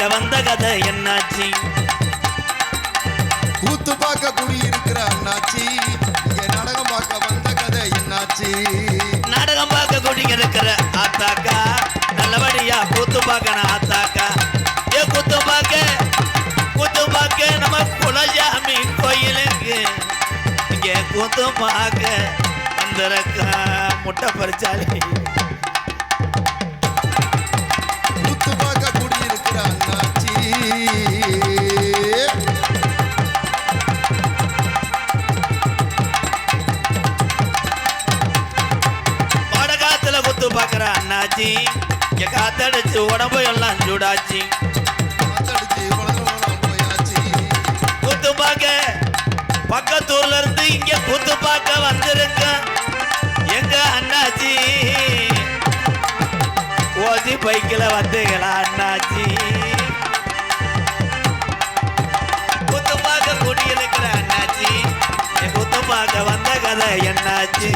பார்க்க வந்த கதை என்னாச்சு? கூத்து பார்க்க குடியிருக்கிற அண்ணாச்சி. இங்க நாடகம் பார்க்க வந்த கதை என்னாச்சு? நாடகம் பார்க்க கூட்டிங்க இருக்கிற ஆத்தாக்கா நல்லபடியா கூத்து பார்க்கணும் ஆத்தாக்கா. ஏ கூத்து பார்க்க? கூத்து பார்க்க நம்ம குலஜாமி கோயிலுக்கு. இங்க கூத்து பார்க்க வந்திருக்கா. முட்டை பறிச்சாலே. இங்க காத்தடிச்சு உடம்பு எல்லாம் சூடாச்சு. கூத்து பார்க்க பக்கத்தூர்ல இருந்து இங்க கூத்து பார்க்க வந்திருக்க எங்க அண்ணாச்சி. ஓசி பைக்கில் வந்தீங்களா அண்ணாச்சி? கூத்து பார்க்க கூட்டியிருக்கிற அண்ணாச்சி. கூத்து பார்க்க வந்த கதை என்னாச்சு?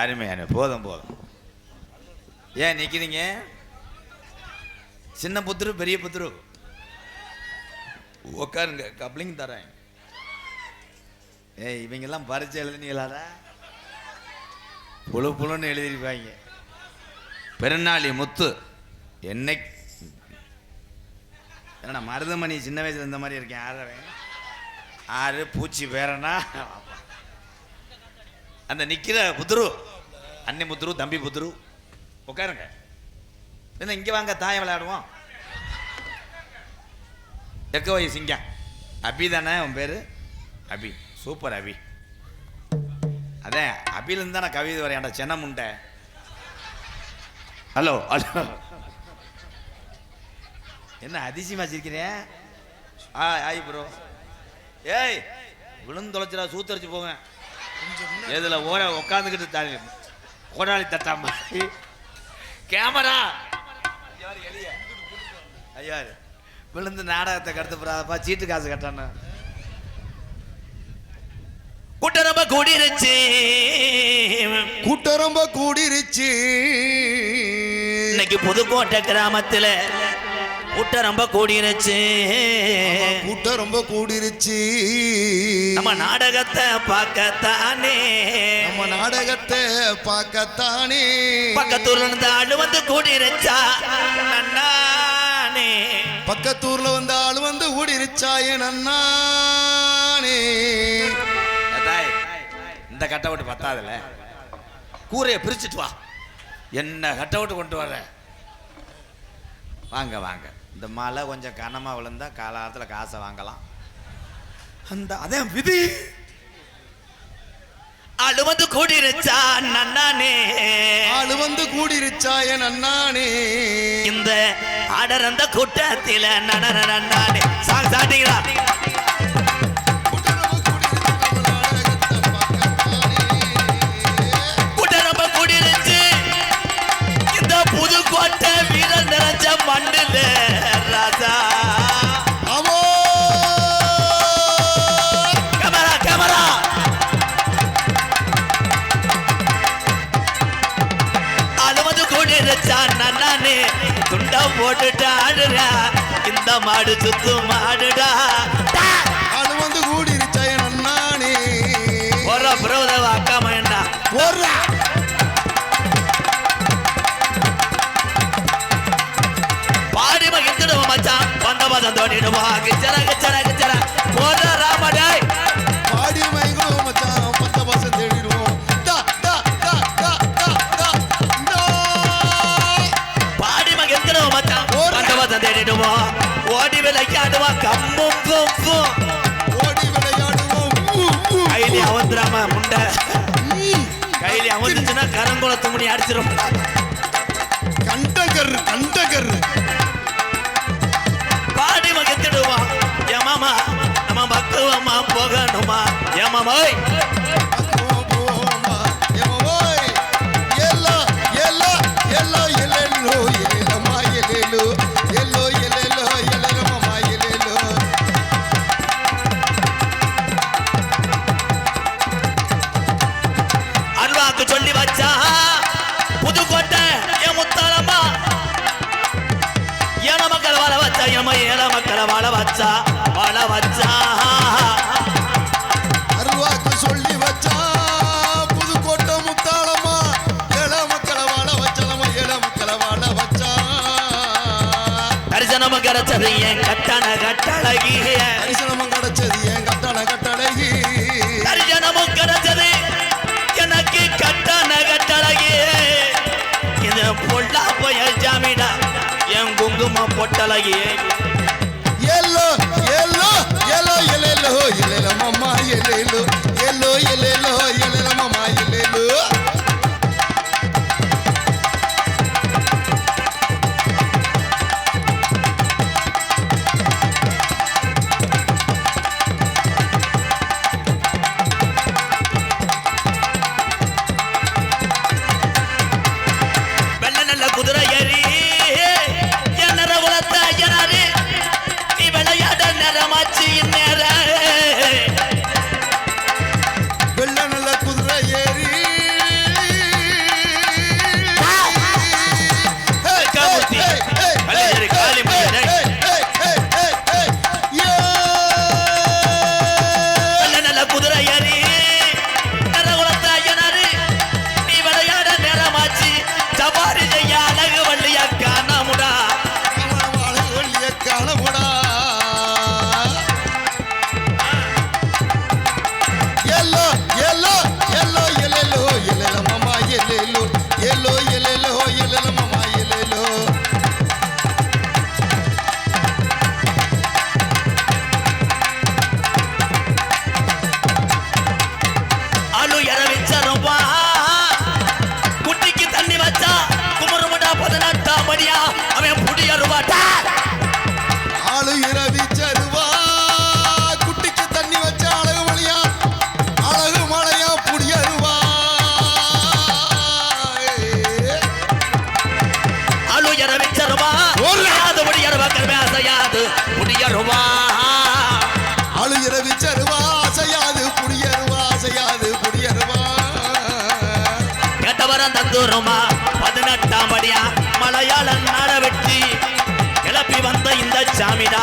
அருமையான போதும் போதும். ஏன் நிற்கிறீங்க சின்ன புத்துரு பெரிய புத்துரு? உட்காருங்க கப்ளிங் தரேன். ஏய் இவங்கெல்லாம் பரிச்சை எழுதினீங்களாடா? புழு புழுன்னு எழுதியிருப்பாங்க. பெருநாளி முத்து என்னை என்னடா மருதமணி சின்ன வயசுல இந்த மாதிரி இருக்கேன் ஆறவன் ஆறு பூச்சி பேரனா அந்த நிக்கிற புத்துரு அன்னை புத்துரு தம்பி புத்துரு உட்காருங்க என்ன இங்கே வாங்க தாயம் விளையாடுவோம். எக்க வை சிங்கம். அபி தானே உன் பேர்? அபி. சூப்பர் அபி. அதான் அபிலேருந்து தானே கவிதை வரையாண்டா சென்ன முண்டை. Hello hello. என்ன அதிசயமா சிரிக்கிறேன் ஆ ஆய் ப்ரோ. ஏய் விழுந்து தொலைச்சிடா சூத்தரிச்சு போங்க எதுல ஓர உட்காந்துக்கிட்டு தாங்க கோடாளி தட்டாம கேமரா! ஐயா விழுந்து நாடகத்தை கடத்து போறாதப்பா சீட்டு காசு கட்டான கூட்டம் ரொம்ப கூடிருச்சு. கூட்டம் ரொம்ப கூடிருச்சு. இன்னைக்கு புதுக்கோட்டை கிராமத்துல கூட்டம் ரொம்ப கூடிருச்சு. கூட்டம் ரொம்ப கூடிருச்சு. நம்ம நாடகத்தை பார்க்கத்தானே. நம்ம நாடகத்தை பார்க்கத்தானே. பக்கத்தூர்ல இருந்து ஆளு வந்து கூடிருச்சா? நன்னானே. பக்கத்தூர்ல வந்த ஆளு வந்து ஊடிருச்சாயே நன்னானே. இந்த கட்ட விட்டு பத்தாதுல. கூரையை பிரிச்சுட்டு வா. என்ன கட்ட விட்டு கொண்டு வர வாங்க வாங்க. இந்த மழை கொஞ்சம் கனமா விழுந்தா காலாரத்தில் காசை வாங்கலாம். அந்த அதே விதி. அழுவது கூடிருச்சா நன்னானே. ஆளு வந்து கூடிருச்சாயே நன்னானே இந்த ஆடர் அந்த கூட்டத்தில நடன நன்னானே. சாங் சாட்டிங்களா? போட்டுட்டு ஆடுறா இந்த மாடு சுத்து மாடுடா ஆளு வந்து கூடிருச்சாயே நன்னானே ஒரு பிரபுதவ அக்கா மயண்டா போடுறா. பாடி மகிழ்ந்துடுவோம் மச்சான். வந்த பதம் தோண்டிடுவோம் கிச்சரா கிச்சரா கிச்சரா போடுற பதம் தேடிடுவோம் ஓடி விளையாடுவோம் கம்மும் கும்பும் ஓடி விளையாடுவோம். கைலி அவந்துராம முண்டை. கைலி அவந்துச்சுன்னா கரங்குளத்து முடி அடிச்சிடும் கண்டகர் கண்டகர். பாடி மகிழ்ந்துடுவோம் ஏமாமா நம்ம பக்குவமா போகணுமா? ஏமாமா மக்களை வாழ வச்சா வாழ வச்சா. அருவாக்கு சொல்லி வச்சா புதுக்கோட்டை முத்தாளமா இள மக்களை வாழ வச்சாலமா இள மக்களை வாழ வச்சா. தரிசனமும் கிடைச்சது என் கட்டண கட்டழகி தரிசனமும் கிடைச்சது என் கட்டண கட்டழகி. தரிசனமும் கிடைச்சது எனக்கு கட்டண கட்டழகி. இது பொல்லா போய் ஜாமீனா என் குங்குமம் பொட்டழகியே ఎలేలో ఎలేలమ్మ ఎలేలు ఎల్లో ఎలేలో ఎలేలమ్మ ఎలేలు சாமியாரியா மலையாள நாட வெற்றி. கிளப்பி வந்த இந்த சாமிடா.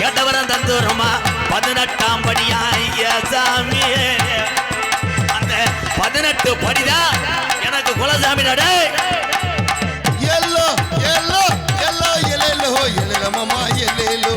கெட்டவரம் தந்துருமா பதினெட்டாம் படியாய சாமியே அந்த பதினெட்டு படிதா எனக்கு குலசாமி நடை. எல்லோ எல்லோ எல்லோ எலேலோ எலேலோ மாமா எலேலோ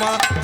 মা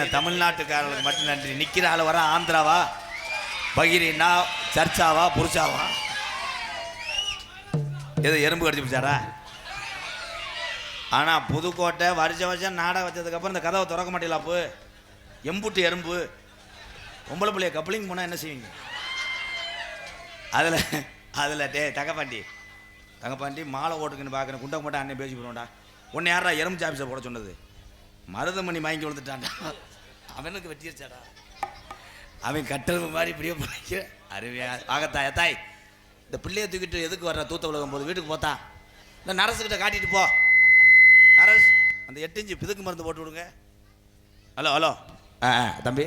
என்ன தமிழ்நாட்டுக்காரர்களுக்கு மட்டும் நன்றி. நிற்கிற ஆள் வர ஆந்திராவா? பகிரினா சர்ச்சாவா புருஷாவா? ஏதோ எறும்பு கடிச்சு பிடிச்சாரா? ஆனால் புதுக்கோட்டை வருஷம் வருஷம் நாடகம் வச்சதுக்கப்புறம் இந்த கதவை திறக்க மாட்டேலாப்பு அப்போ? எம்புட்டு எறும்பு. பொம்பளை பிள்ளைய கப்ளிங் போனால் என்ன செய்வீங்க? அதில் அதில் டே தங்கப்பாண்டி. தங்கப்பாண்டி மாலை ஓட்டுக்குன்னு பார்க்குறேன் குண்டை மட்டும் அண்ணன் பேசி போடுவோம்டா உன்னை யாரா எறும்பு சாப்பிஸை போட சொன்னது? மருதமணி வாங்கி கொடுத்துட்டான்டா அவனுக்கு வெட்டியாச்சாடா அவன் கட்டல் மாதிரி இப்படியே போய் அருமையா. ஆகத்தாயா தாய் இந்த பிள்ளைய தூக்கிட்டு எதுக்கு வர்ற? தூத்த உலகம் போது வீட்டுக்கு போத்தா. இந்த நரசுக்கிட்ட காட்டிட்டு போ. நரஸ் அந்த எட்டு இஞ்சு பிதுக்கு மருந்து போட்டு விடுங்க. Hello hello. ஆ ஆ, தம்பி.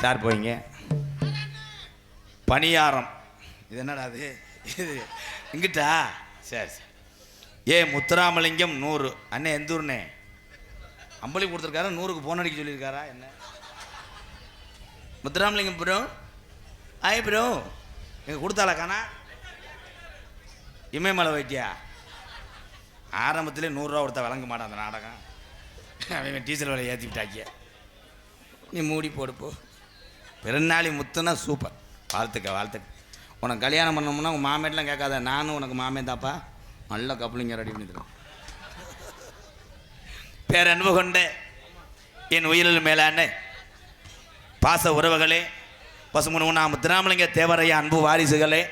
சார் போவீங்க பணியாரம். இது என்னடா அது? இது இங்கிட்டா? சரி சரி. ஏ முத்துராமலிங்கம் நூறு. அண்ணே எந்த அம்பளி கொடுத்துருக்காரு? நூறுக்கு ஃபோன் அடிக்க சொல்லியிருக்காரா? என்ன? முத்துராமலிங்கம் ப்ரோ ஆய் ப்ரோ எங்க கொடுத்தாளா காணா? இமயமலை வைத்தியா? ஆரம்பத்திலே நூறுரூவா கொடுத்தா வழங்க மாட்டான் அந்த நாடகம். அவன் டீசல் விலை ஏற்றி விட்டாக்கிய. நீ மூடி போடுப்போ பிறநாளி முத்துனா சூப்பர் வாழ்த்துக்க வாழ்த்துக்க. உனக்கு கல்யாணம் பண்ணோம்னா உங்கள் மாமேட்லாம் கேட்காத. நானும் உனக்கு மாமே தாப்பா நல்ல கப்பலிங்க ரெடி பண்ணி தருவேன் பேரன்பு கொண்ட என் உயிரில் மேலான பாச உறவுகளே பசுமுனுனா திராமலிங்க தேவரைய அன்பு வாரிசுகளே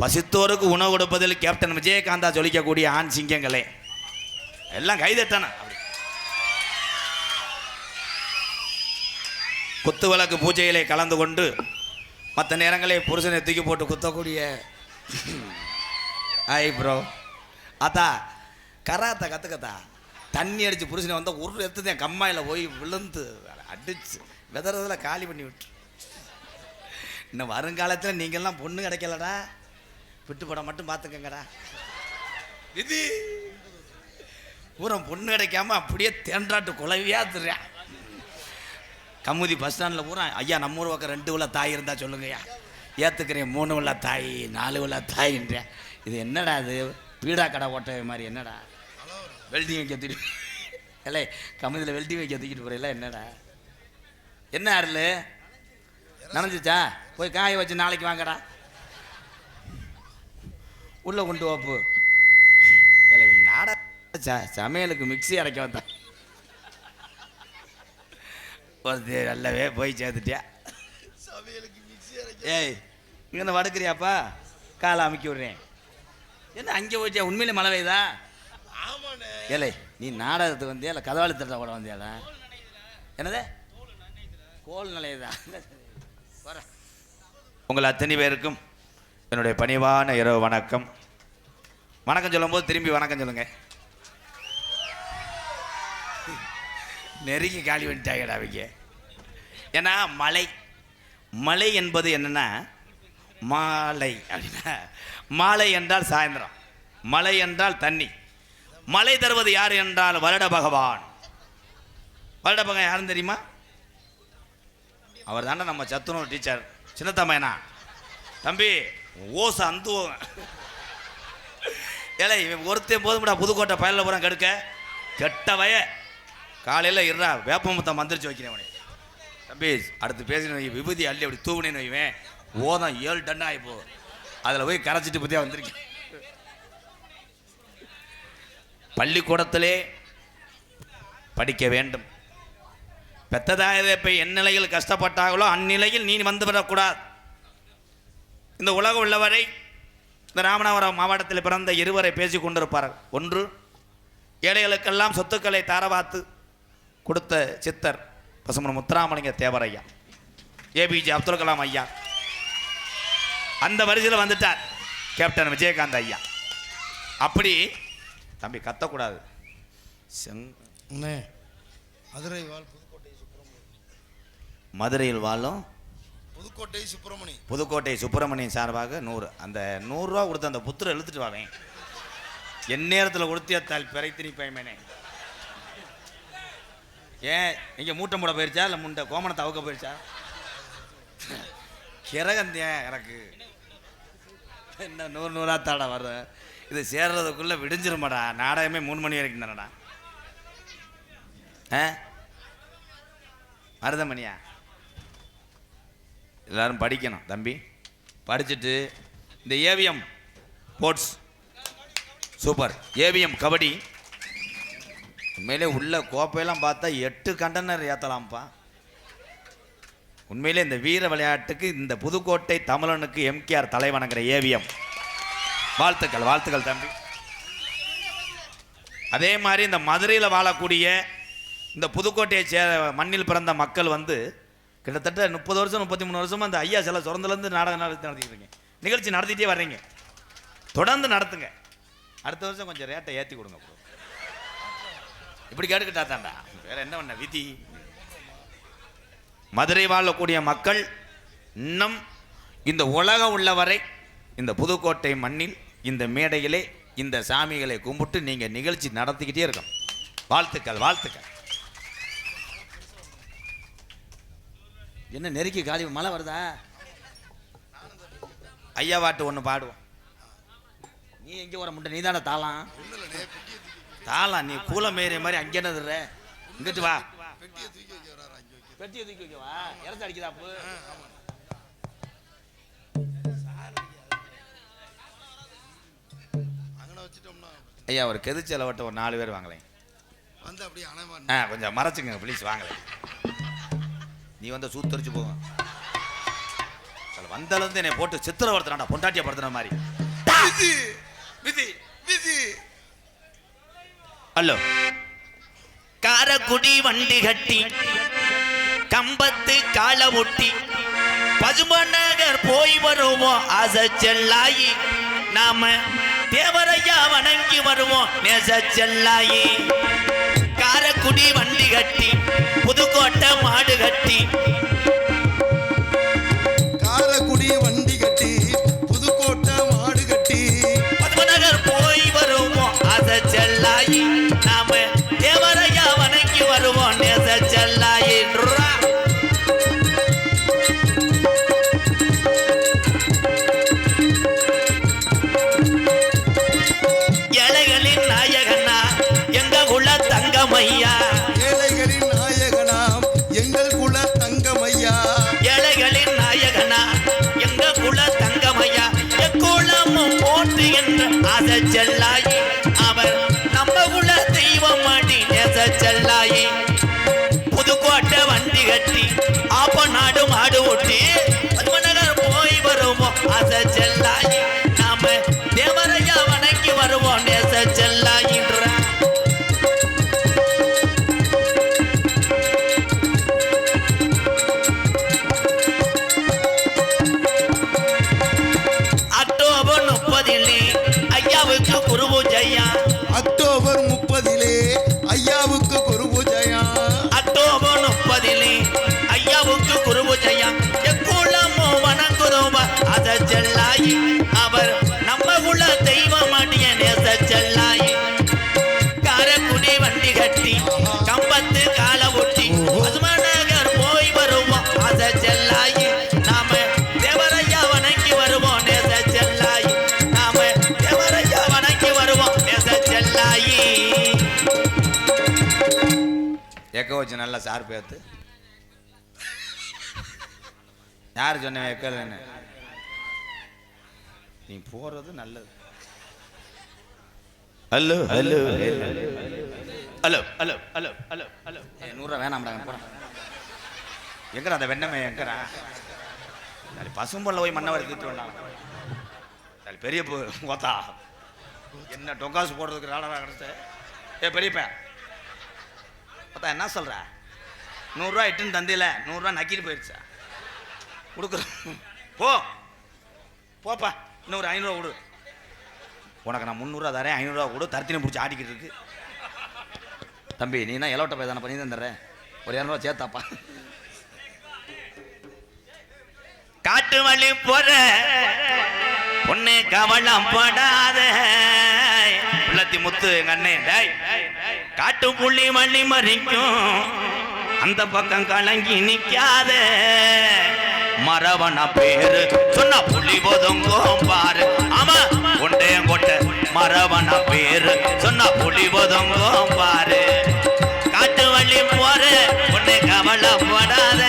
பசித்தோருக்கு உணவு கொடுப்பதில் கேப்டன் விஜயகாந்தா ஜொலிக்கக்கூடிய ஆண் சிங்கங்களே. எல்லாம் கைதட்டானா குத்து விளக்கு பூஜையிலே கலந்து கொண்டு மற்ற நேரங்களே புருஷனை தூக்கி போட்டு குத்தக்கூடிய. ஐ ப்ரோ அத்தா கராத்தா கற்றுக்கத்தா தண்ணி அடித்து புருஷனை வந்தால் ஒரு எடுத்து என் கம்மாயில் போய் விழுந்து அடிச்சு விதறதுல காலி பண்ணி விட்டு. இன்னும் வருங்காலத்தில் நீங்கள்லாம் பொண்ணு கிடைக்கலடா. விட்டு படம் மட்டும் பார்த்துக்கங்கடா விதி! பூரம் பொண்ணு கிடைக்காம அப்படியே தேன்றாட்டு குலவியாக திரியான் கமுதி பஸ் ஸ்டாண்டில் பூரா ஐயா நம்ம ஊர் பக்கம் ரெண்டு உள்ள தாய் இருந்தால் சொல்லுங்கய்யா. ஏற்றுக்கிறேன் மூணு உள்ள தாய் நாலு உள்ள தாயின்றேன். இது என்னடா இது? பீடா கடை ஓட்ட மாதிரி என்னடா? வெல்டிங் வைக்க தூக்கி இல்லை கமுதியில் வெல்டிங் வைக்க தூக்கிட்டு போகிறீங்களா என்னடா? என்ன அருள் நனைஞ்சிச்சா? போய் காய வச்சு நாளைக்கு வாங்கடா. உள்ள கொண்டு வாப்பு இல்லை நாட. சமையலுக்கு மிக்ஸி அரைக்க வந்தான். ஒரு நல்லவே போய் சேர்த்துட்டியா ஏய் இங்கே வடுக்கிறியாப்பா? காலை அமுக்கி விடுறேன். என்ன அங்கே போயிட்டியா? உண்மையிலே மழை பெய்யுதா? ஏலே நீ நாடகத்துக்கு வந்தியா இல்லை கதவாளி தட்ட கூட வந்தியாடா? என்னது? கோல் நிலையதா உங்கள் அத்தனை பேருக்கும் என்னுடைய பணிவான இரவு வணக்கம். வணக்கம் சொல்லும்போது திரும்பி வணக்கம் சொல்லுங்க. நெருங்கி காலி பண்ணிட்டாங்கடா அவங்க. ஏன்னா மலை. மலை என்பது என்னன்னா மாலை அப்படின்னா மாலை என்றால் சாயந்தரம். மலை என்றால் தண்ணி. மலை தருவது யார் என்றால் வருட பகவான். வருட பகவான் யாருன்னு தெரியுமா? அவர் தானே நம்ம சத்துணவு டீச்சர் சின்னத்தம்மையனா தம்பி ஓச அந்துவோங்க ஏழை இவன் ஒருத்தன் போதும்டா புதுக்கோட்டை பயலில் பூரா கெடுக்க. கெட்ட வய. காலையில் இருடா வேப்பமுத்தம் மந்திரிச்சு வைக்கிறேன் அவனை. தம்பி அடுத்து பேசின விபூதி அள்ளி அப்படி தூவினேன்னு வைவேன் ஓதம் ஏழு டன் ஆகிப்போ அதில் போய் கரைச்சிட்டு பற்றியா வந்திருக்கேன். பள்ளிக்கூடத்திலே படிக்க வேண்டும். பெத்ததாயதை இப்போ என் நிலையில் கஷ்டப்பட்டார்களோ அந்நிலையில் நீ வந்துவிடக்கூடாது இந்த உலகம் உள்ளவரை இந்த ராமநாதபுரம் மாவட்டத்தில் பிறந்த இருவரை பேசிக் கொண்டிருப்பார்கள். ஒன்று ஏழைகளுக்கெல்லாம் சொத்துக்களை தாரவாத்து கொடுத்த சித்தர் பசுமன் முத்துராமலிங்க தேவரையா ஏபிஜே அப்துல் கலாம் ஐயா. அந்த வரிசையில் வந்துட்டார் கேப்டன் விஜயகாந்த் ஐயா. அப்படி தம்பி கத்தக்கூடாது. செங் மதுரை வாழ் புதுக்கோட்டை சுப்பிரமணி மதுரையில் வாழும் புதுக்கோட்டை சுப்பிரமணி புதுக்கோட்டை சுப்பிரமணியன் சார்பாக நூறு அந்த நூறுரூவா கொடுத்த அந்த புத்திர எழுத்துட்டு வாவேன். என் நேரத்தில் கொடுத்தியத்தால் பிறைத்திரி பயமேனே ஏன் இங்கே மூட்டை மூட போயிருச்சா? இல்லை முண்டை கோமணத்தை அவுக்க போயிருச்சா? கிறகந்தேன் எனக்கு? என்ன நூறு நூறா தாடா வரும் இது சேர்றதுக்குள்ளே விடிஞ்சிருமாடா. நாடகமே மூணு மணி வரைக்கும் தானடா. ஆ? மருதமணியா? எல்லாரும் படிக்கணும் தம்பி. படிச்சுட்டு இந்த AVM sports super. AVM kabaddi. உண்மையிலே உள்ள கோப்பையெல்லாம் பார்த்தா எட்டு கண்டனர் ஏற்றலாம்ப்பா உண்மையிலே இந்த வீர விளையாட்டுக்கு இந்த புதுக்கோட்டை தமிழனுக்கு எம்கேஆர் தலைவணங்கிற ஏவிஎம் வாழ்த்துக்கள் வாழ்த்துக்கள் தம்பி. அதே மாதிரி இந்த மதுரையில் வாழக்கூடிய இந்த புதுக்கோட்டையை சே மண்ணில் பிறந்த மக்கள் வந்து கிட்டத்தட்ட முப்பது வருஷம் முப்பத்தி மூணு வருஷமாக அந்த ஐயா சில சுரந்துலேருந்து நாடகம் நடத்தி நடத்திட்டு இருக்கீங்க. நிகழ்ச்சி நடத்திட்டே வர்றீங்க. தொடர்ந்து நடத்துங்க. அடுத்த வருஷம் கொஞ்சம் ரேட்டை ஏற்றி கொடுங்க ப்ரோ இப்படி கேட்டுக்கிட்டா தாண்டா வேற என்ன பண்ண விதி? மதுரை வாழக்கூடிய மக்கள் இன்னும் இந்த உலகம் உள்ளவரை இந்த புதுக்கோட்டை மண்ணில் இந்த மேடையிலே இந்த சாமிகளை கும்பிட்டு நீங்க நிகழ்ச்சி நடத்திக்கிட்டே இருக்கணும். வாழ்த்துக்கள் வாழ்த்துக்கள். என்ன நெருக்கி காலி மழை வருதா? ஐயா பாட்டு ஒன்று பாடுவோம். நீ எங்கே வர முட்டை? நீ தானே தாளாம். தாளாம் நீ கூலம் ஏறிய மாதிரி அங்கே என்னதுற இங்கிட்டு வா. பெட்டியை தூக்கி வைக்கவா? இறந்து அடிக்குதா ஐயா ஒரு கெதுச்சலை வட்ட ஒரு நாலு பேர் வாங்கலேன் வந்து அப்படியே ஆ கொஞ்சம் மறைச்சுங்க ப்ளீஸ் வாங்கலேன் நீ வந்து சூத்தரிச்சு போகும் வந்தலேருந்து என்னை போட்டு சித்திரவர்த்தனாடா பொண்டாட்டியை படுத்துன மாதிரி. விதி விதி விதி. ஹலோ. காரக்குடி வண்டி கட்டி கம்பத்து கால ஒட்டி பசுமநகர் போய் வருவோம் ஆசை செல்லாயி நாம தேவரையா வணங்கி வருவோம். நேச செல்லாயி காரக்குடி வண்டி கட்டி புதுக்கோட்டை மாடு கட்டி. காரக்குடி வண்டி கட்டி புதுக்கோட்டை மாடு கட்டி. பத்மநகர் போய் வருவோம். ஆசை செல்லாயி நாம தேவரையா வணங்கி வருவோம். நேச செல்லாயி செல்லாயி. அவர் நம்ம உள்ள தெய்வம் அடி நேச செல்லாயி. புதுக்கோட்டை வண்டி கட்டி ஆப்ப நாடு மாடு ஓட்டி பத்மநகர் போய் வருவோம் அச செல்லாயி. வச்சு நல்லா சார் பேத்து யார் சொன்ன எக்கலன்னு நீ போறது நல்லது. Hello hello. Hello hello hello hello hello. நூறுரூவா வேணாம்டா போட. எங்கடா அந்த வெண்ணமே எங்கடா? சரி பசும்பொல்ல போய் மண்ணை வரை தூத்து வேண்டாம் சரி பெரிய பு- ஓத்தா என்ன டொங்காசு போடுறதுக்கு ராடா கிடச்ச? ஏ பெரியப்பேன் பார்த்தா என்ன சொல்கிற நூறுரூவா இட்டுன்னு தந்தையில் நூறுரூவா நக்கிட்டு போயிடுச்சா கொடுக்குறோம் போ. போப்பா இன்னொரு ஐநூறுரூவா கொடு உனக்கு நான் முந்நூறுரூவா தரேன் ஐநூறுரூவா கொடு தரத்தினை பிடிச்சி ஆடிக்கிட்டு இருக்கு. தம்பி நீ என்ன எலவட்ட போய் தானே பண்ணி தந்துடுறேன் ஒரு இரநூறுவா சேர்த்தாப்பா. காட்டு வழி போற பொண்ணு கவலம் போடாத. உள்ளத்தி முத்து எங்க அண்ணே டேய். காட்டு புள்ளி வள்ளி மறிக்கும். அந்த பக்கம் கலங்கி நிக்காத. மரவன பேரு. சொன்னா புள்ளி ஒதுங்கும் பாரு. ஆமா உண்டைய கொட்ட மரவன பேரு. சொன்னா புள்ளி ஒதுங்கும் பாரு. காட்டு வள்ளி போற உன்னை கவலைப்படாத.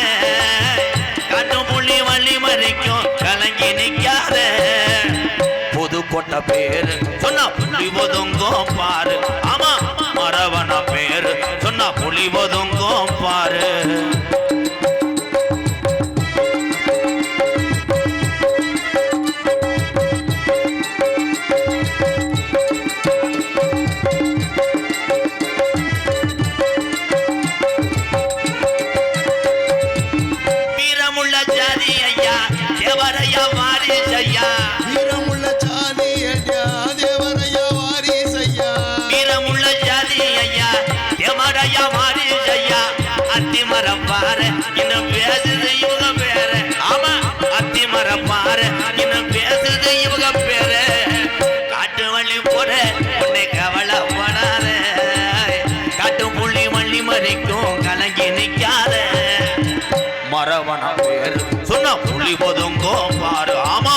காட்டு புள்ளி வள்ளி மறிக்கும் கலங்கி நிக்காத. புது கொட்ட பேரு. சொன்னா புள்ளி ஒதுங்கும் பாரு. புலி ஒதுங்கும் பாரு. அத்திமரம் இன்னும் பேசுது இவங்க பேரு? ஆமா அத்திமரம் பாரு இன்னும் பேசுது இவங்க பேரு? காட்டு வள்ளி போற உன்னை கவலைப்படாத. காட்டு புள்ளி வள்ளி மறிக்கும் கலங்கி நிக்காத. மரவன பேரு சொன்ன புலி பொதுங்கோ பாரு. ஆமா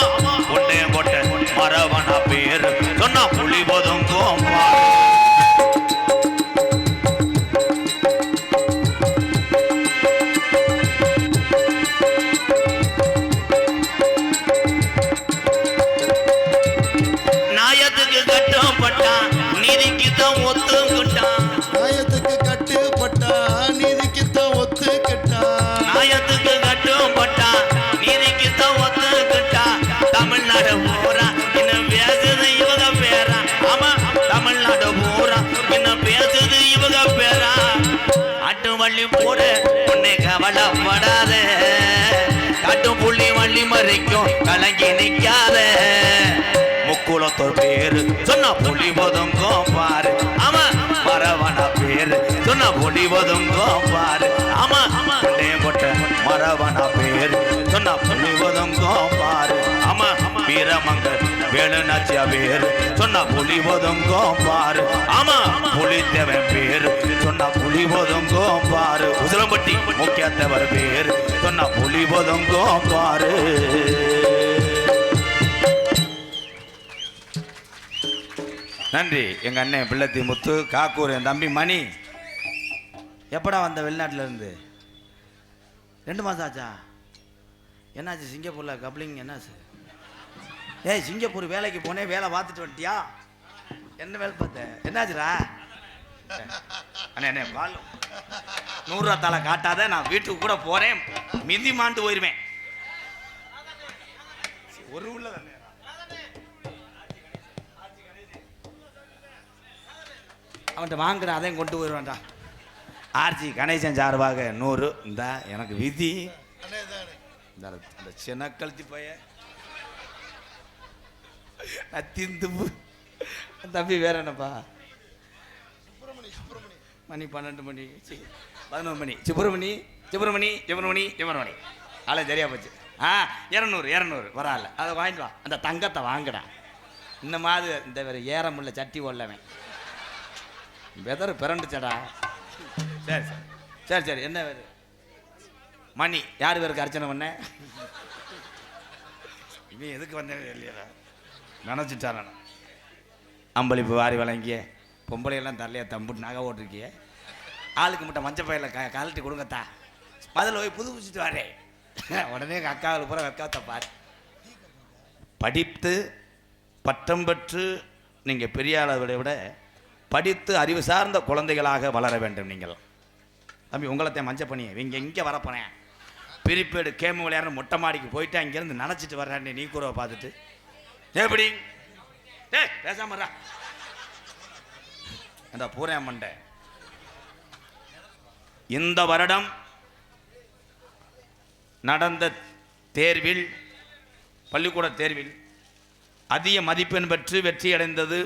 பொட்டே பொட்டை மரவன பேரு சொன்ன புலி பொதுங்கோ பாரு. நீதிக்கு தான் ஒத்துக்கிட்டான் நியாயத்துக்கு கட்டுப்பட்டா நீதிக்குத்தான் ஒத்துக்கிட்டான் நாயத்துக்கு கட்டப்பட்டான் நீதிக்கு தான் ஒத்துக்கிட்டான் தமிழ்நாடு பூரா இன்னும் பேசுது இவங்க பேரா. ஆமா தமிழ்நாடு பூரா இன்னும் பேசுது இவங்க பேரா. வள்ளி போட உன்னை கவலைப்படாத. காட்டு புள்ளி வள்ளி மறைக்கும் கலங்கி நிக்காத. முக்குளத்தோர் பேரு சொன்ன புலி ஒதுங்கும் பாரு ஆமா மரவன பேரு. சொன்ன புலி ஒதுங்கும் ஆமா. கொண்டே கொட்ட மரவன பேர். சொன்னா புலி ஒதுங்கும் பாரு ஆமா. வீரமங்க வேலுநாச்சியா பேர். சொன்னா புலிவதும் கோம்பாரு ஆமா. புலித்தேவன் பேர். சொன்னா புலிவதும் கோம்பாரு பாரு முக்கியத்தவர் பேர். சொன்னா புலிவதும் கோம்பாரு நன்றி. எங்க அண்ணன் பிள்ளத்தி முத்து காக்கூர் என் தம்பி மணி. எப்படா வந்த வெளிநாட்டிலேருந்து? ரெண்டு மாதம் ஆச்சா? என்னாச்சு சிங்கப்பூரில் கப்ளிங் என்னாச்சு? ஏய் சிங்கப்பூர் வேலைக்கு போனேன் வேலை பார்த்துட்டு வந்துட்டியா? என்ன வேலை பார்த்த? என்னாச்சுடா? அண்ணே அண்ணே பால் நூறுரூவா தலை காட்டாத நான் வீட்டுக்கு கூட போகிறேன் மிதி மாண்டு போயிருவேன். ஒரு உள்ள அவன்கிட்ட வாங்குறேன் அதையும் கொண்டு போயிடுவான்டா ஆர்ஜி கணேசன் சார்பாக நூறு. இந்த எனக்கு விதி. இந்த சின்ன கழுத்தி போய. திந்து தம்பி வேற என்னப்பா? மணி பன்னெண்டு மணி. சி, பதினொரு மணி. சுப்பிரமணி சுப்பிரமணி சுப்பிரமணி சுப்பிரமணி. ஆளே சரியா போச்சு. ஆ இரநூறு இரநூறு. வரால அதை வாங்கிட்டு வா. அந்த தங்கத்தை வாங்கடா. இந்த மாதிரி இந்த வேற ஏற முடியல சட்டி ஓடலவன். வெதர் பிறண்டுச்சடா. சரி சரி. சரி சரி என்ன வேறு? மணி. யார் பேருக்கு அர்ச்சனை பண்ண? இவன் எதுக்கு வந்தேன் இல்லையா நினச்சிட்டாரன் அம்பளிப்பு வாரி வழங்கிய. பொம்பளையெல்லாம் தரலையா தம்புட்டு நகை ஓட்டிருக்கிய? ஆளுக்கு மட்டும் மஞ்சள் பையில க கழட்டி கொடுங்கத்தா. முதல்ல போய் புது புதுச்சிட்டு வரேன் உடனே எங்கள் அக்காவில் பூரா வெக்காத்த பாரு. படித்து பட்டம் பெற்று நீங்கள் பெரிய அளவை விட படித்து அறிவு சார்ந்த குழந்தைகளாக வளர வேண்டும் நீங்கள். தம்பி உங்களத்தையும் மஞ்சள் பண்ணி இங்கே இங்கே வரப்போனேன் பிரிப்பேடு கேமு விளையாடுற மொட்டை மாடிக்கு போயிட்டு அங்கேருந்து நினச்சிட்டு வர்றேன் நீ கூறவை பார்த்துட்டு. எப்படி டேய் பேசாமறா அந்த பூரா மண்டை இந்த வருடம் நடந்த தேர்வில் பள்ளிக்கூட தேர்வில் அதிக மதிப்பெண் பெற்று வெற்றி அடைந்தது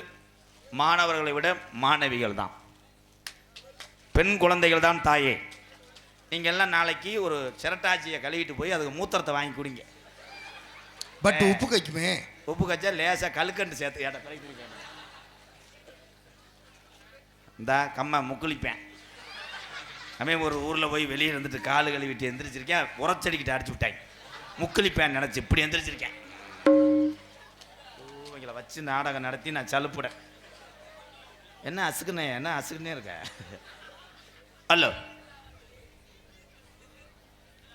மாணவர்களை விட மாணவிகள் தான். பெண் குழந்தைகள் தான் தாயே. நீங்கள் எல்லாம் நாளைக்கு ஒரு சிரட்டாச்சியை கழுவிட்டு போய் அதுக்கு மூத்திரத்தை வாங்கி குடிங்க. பட் உப்பு கைக்குமே. உப்பு கச்சா லேசாக கழுக்கண்டு சேர்த்து ஏட்ட கழுவி இந்த கம்மா முக்குளிப்பேன். அவன் ஒரு ஊரில் போய் வெளியே இருந்துட்டு காலு கழுவிட்டு எந்திரிச்சிருக்கேன். உரச்சடிக்கிட்டு அடிச்சு விட்டாங்க முக்குளிப்பேன் நினச்சி இப்படி எந்திரிச்சிருக்கேன். இவங்களை வச்சு நாடகம் நடத்தி நான் சலுப்புடேன். என்ன அசுக்குனே என்ன அசுக்குன்னே இருக்க? ஹலோ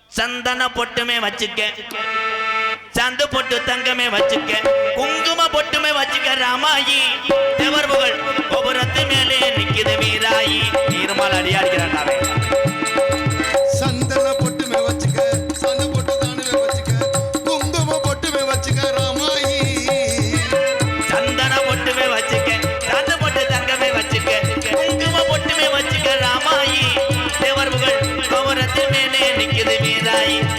சந்தன பொட்டுமே வச்சுக்க. சந்து பொட்டு தங்கமே வச்சுக்க. குங்கும பொட்டுமே வச்சுக்க ராமாயி. தேவர் புகழ் கோபுரத்து மேலே நிக்குது வீராயி. நீர்மால் அடி நிக்குது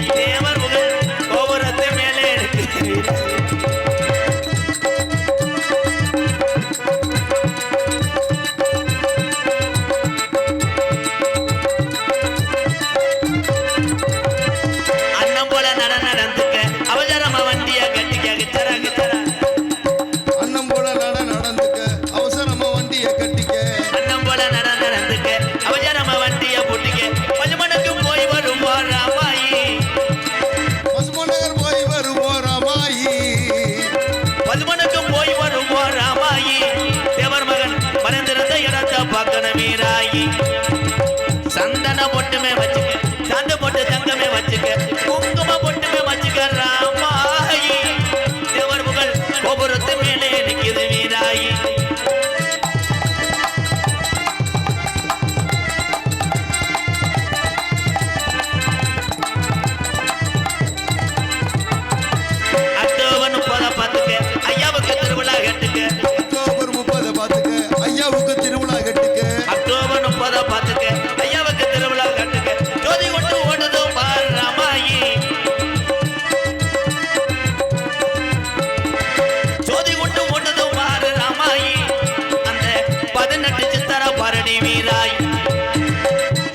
வீராய்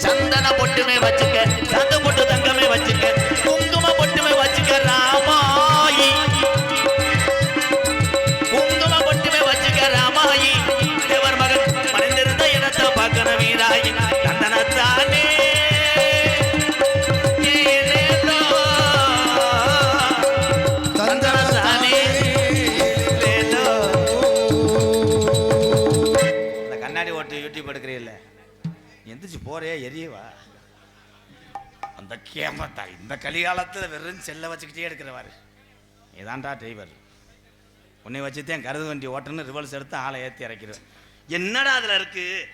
சந்தன பொட்டுமே வச்சுக்க சந்த பொட்டு இந்த கலிகாலத்தில் வெறும் செல்லை வச்சுக்கிட்டே எடுக்கிறவாரு இதான்டா டிரைவர் உன்னை வச்சுதான் கருது வண்டி ஓட்டணும் ரிவல்ஸ் எடுத்து ஆளை ஏற்றி இறக்கிடுவேன். என்னடா அதில் இருக்கு?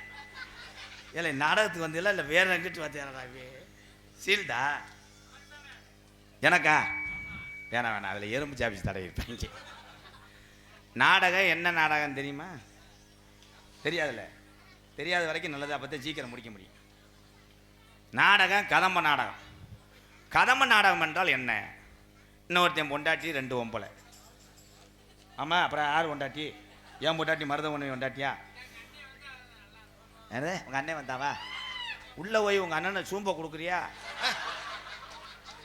இல்லை நாடகத்துக்கு வந்தியல இல்லை வேற எங்கிட்டு பார்த்தியாடா சீல்டா? எனக்கா? வேணாம் வேணாம். அதில் எறும்பு சாப்பிச்சு தடவி நாடகம் என்ன நாடகம் தெரியுமா? தெரியாதுல்ல தெரியாத வரைக்கும் நல்லது. அப்போ தான் சீக்கிரம் முடிக்க முடியும். நாடகம் கதம்ப நாடகம். கதம்ப நாடகம் என்றால் என்ன? இன்னொருத்தன் பொண்டாட்டி ரெண்டு ஒம்பளை ஆமாம் அப்புறம் யார் பொண்டாட்டி? ஏன் பொண்டாட்டி மருத ஒன்று பொண்டாட்டியா? யாரு? உங்கள் அண்ணன் வந்தாவா? உள்ளே போய் உங்கள் அண்ணனை சூம்ப கொடுக்குறியா?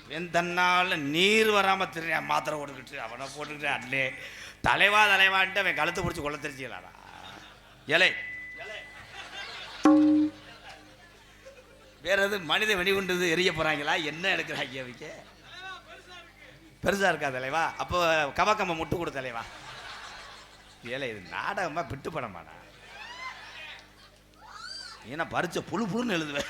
வெந்தன்னால நீர் வராமல் தெரியா மாத்திரை கொடுக்கிட்டு அவனை போட்டுக்கிட்டு அண்ணே. தலைவா தலைவான்ட்டு அவன் கழுத்து பிடிச்சி கொள்ள தெரிஞ்சுக்கலாடா. இலை வேற எது மனித வெடிகுண்டு எரிய போறாங்களா? என்ன எடுக்கிறாங்க அவங்க பெருசா இருக்கா தலைவா அப்போ கவக்கம்ப முட்டு கொடு தலைவா ஏல இது நாடகமா பிட்டு படமாடா ஏன்னா பறிச்ச புழு புழுன்னு எழுதுவேன்